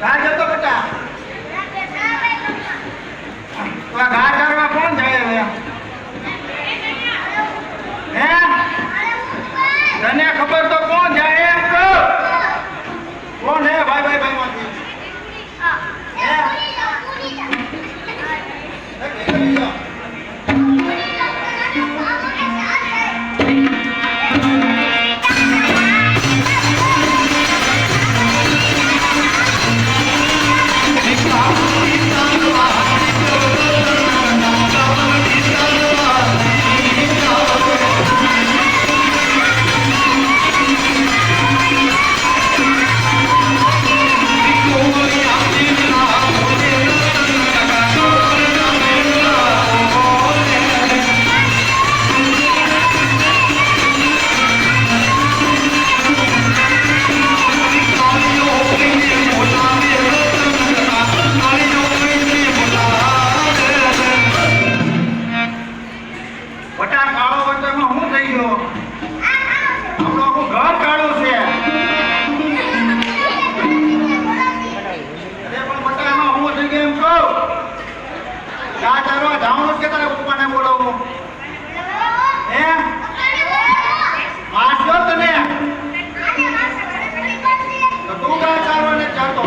બહાર જતો બેટા. બહાર ડાટા ડાઉનલોડ કે તારે ઉપમાને બોલાવું હે? વાંચો તને તો તું ગા ચારવાને જાતો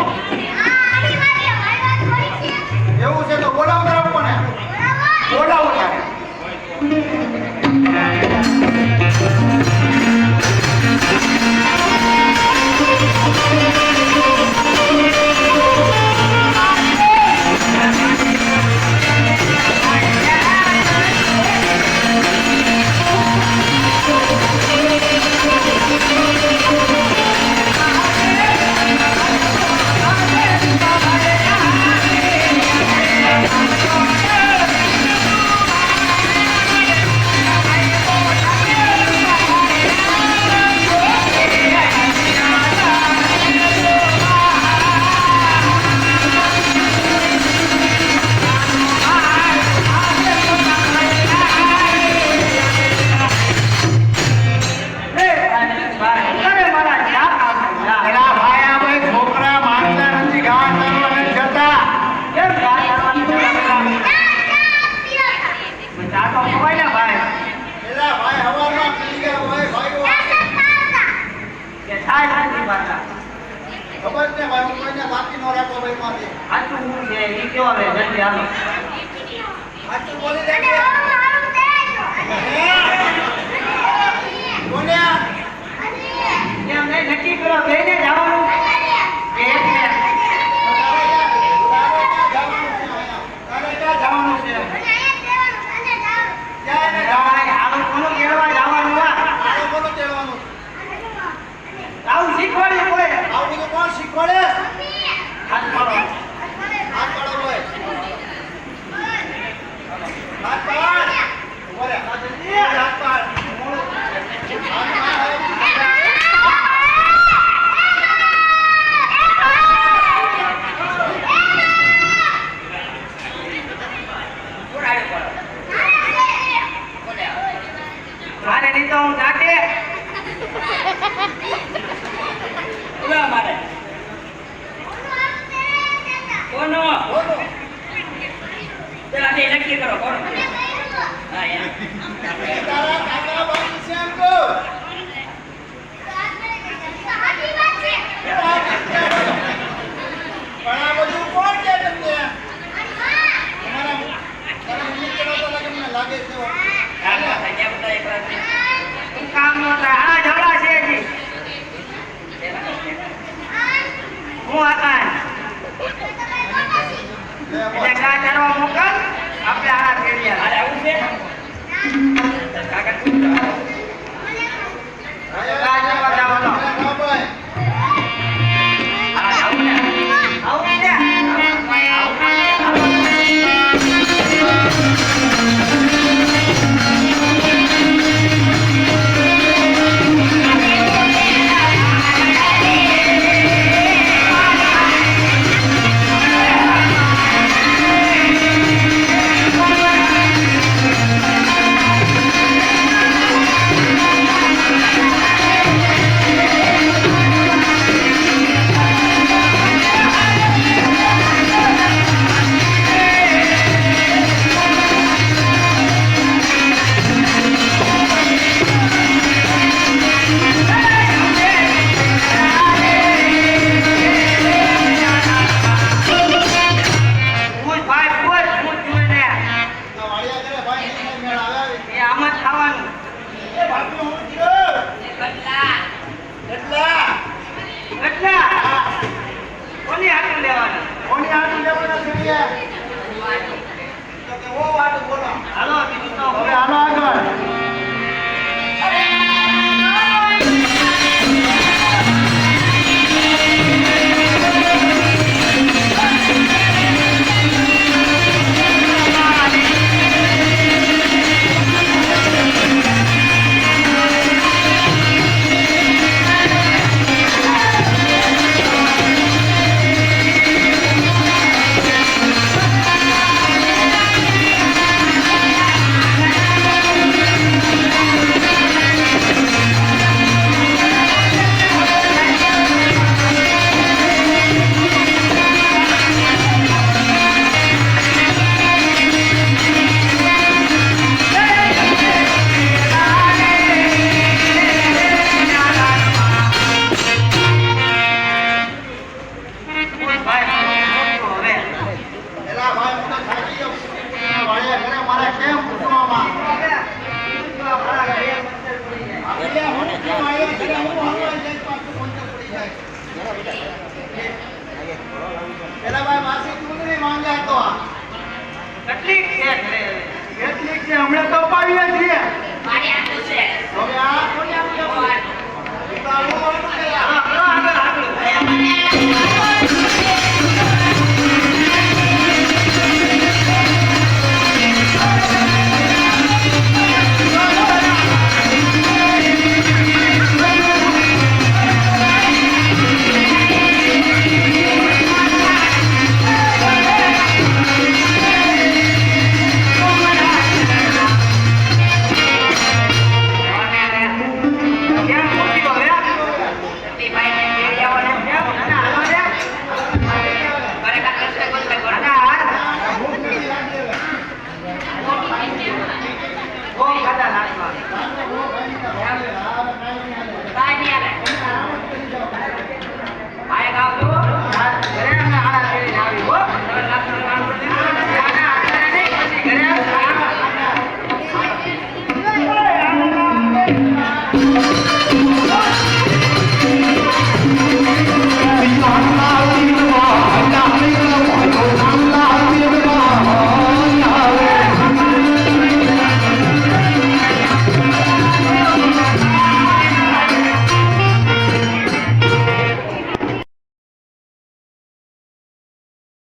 મારે તો હું નાખે ઊભા મારે કોનો કોનો નક્કી કરો કોણ હા યાર Gracias. એલા ભાઈ માસી ચૂંટણી માંગે તો કેટલીક છે કેટલીક છે? હમણાં તો પાડીએ છીએ. હવે આ થોડી આપણે